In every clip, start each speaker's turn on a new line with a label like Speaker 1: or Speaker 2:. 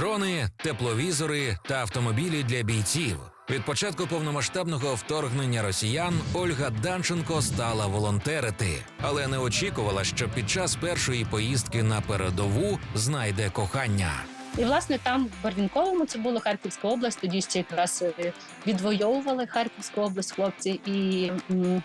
Speaker 1: Дрони, тепловізори та автомобілі для бійців. Від початку повномасштабного вторгнення росіян Ольга Данченко стала волонтерити, але не очікувала, що під час першої поїздки на передову знайде кохання.
Speaker 2: І власне там в Барвінковому це було Харківська область. Тоді ще якраз е, відвоювали Харківську область хлопці, і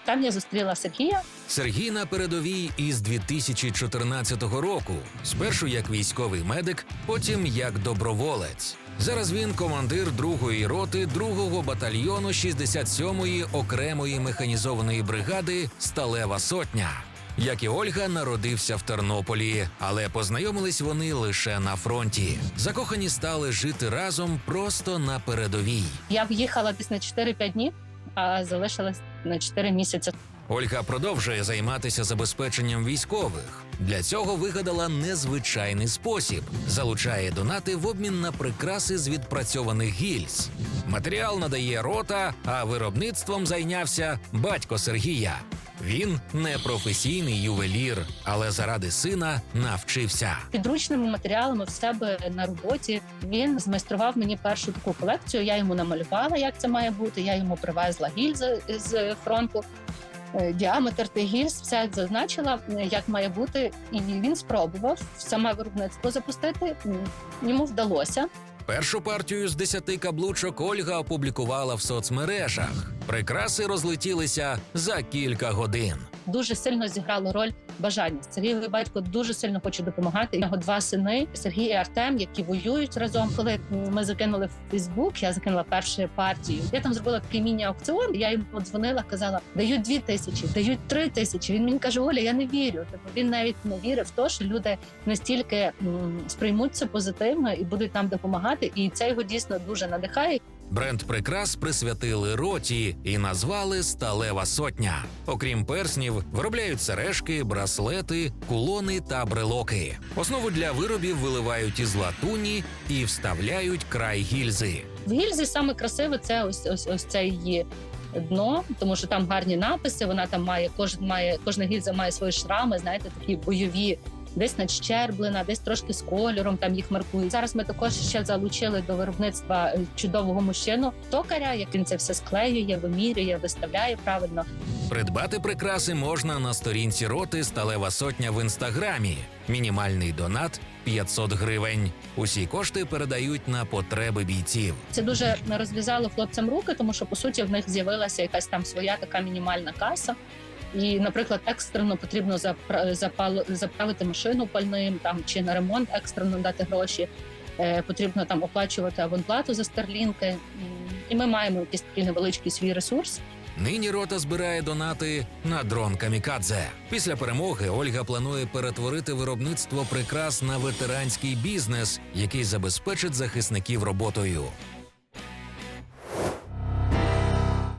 Speaker 2: там я зустріла Сергія.
Speaker 1: Сергій на передовій із 2014 року. Спершу як військовий медик, потім як доброволець. Зараз він командир другої роти другого батальйону 67-ї окремої механізованої бригади Сталева сотня. Як і Ольга, народився в Тернополі, але познайомились вони лише на фронті. Закохані стали жити разом просто на передовій.
Speaker 2: Я в'їхала десь на 4-5 днів, а залишилась на 4 місяці.
Speaker 1: Ольга продовжує займатися забезпеченням військових. Для цього вигадала незвичайний спосіб: залучає донати в обмін на прикраси з відпрацьованих гільз. Матеріал надає рота, а виробництвом зайнявся батько Сергія. Він не професійний ювелір, але заради сина навчився.
Speaker 2: Підручними матеріалами в себе на роботі він змайстрував мені першу таку колекцію. Я йому намалювала, як це має бути. Я йому привезла гільзи з фронту. Е, Діаметр тих гільз, все зазначила, е, як має бути, і він спробував саме виробництво запустити. Йому вдалося.
Speaker 1: Першу партію з десяти каблучок Ольга опублікувала в соцмережах. Прикраси розлетілися за кілька годин.
Speaker 2: Дуже сильно зіграло роль бажання. Сергійовий батько дуже сильно хоче допомагати. У нього два сини Сергій і Артем, які воюють разом. Коли ми закинули в Фейсбук, я закинула першу партію. Я там зробила такий міні-аукціон. Я йому подзвонила, казала: дають дві тисячі, дають три тисячі. Він мені каже: Оля, я не вірю. Тобто він навіть не вірив в те, що люди настільки сприймуть це позитивно і будуть нам допомагати. І це його дійсно дуже надихає.
Speaker 1: Бренд прикрас присвятили роті і назвали Сталева сотня. Окрім перснів, виробляють сережки, браслети, кулони та брелоки. Основу для виробів виливають із латуні і вставляють край гільзи.
Speaker 2: В гільзі саме красиве це ось ось ось це її дно, тому що там гарні написи. Вона там має кожен має кожна гільза має свої шрами, знаєте, такі бойові. Десь надщерблена, десь трошки з кольором там їх маркують. Зараз ми також ще залучили до виробництва е, чудового мужчину токаря, як він це все склеює, вимірює, виставляє правильно.
Speaker 1: Придбати прикраси можна на сторінці роти Сталева сотня в інстаграмі. Мінімальний донат 500 гривень. Усі кошти передають на потреби бійців.
Speaker 2: Це дуже розв'язало хлопцям руки, тому що по суті в них з'явилася якась там своя така мінімальна каса. І, наприклад, екстрено потрібно запра- заправити машину пальним там чи на ремонт екстрено дати гроші. Е, потрібно там оплачувати абонплату за старлінки. І ми маємо якийсь такий невеличкий свій ресурс.
Speaker 1: Нині рота збирає донати на дрон Камікадзе. Після перемоги Ольга планує перетворити виробництво прикрас на ветеранський бізнес, який забезпечить захисників роботою.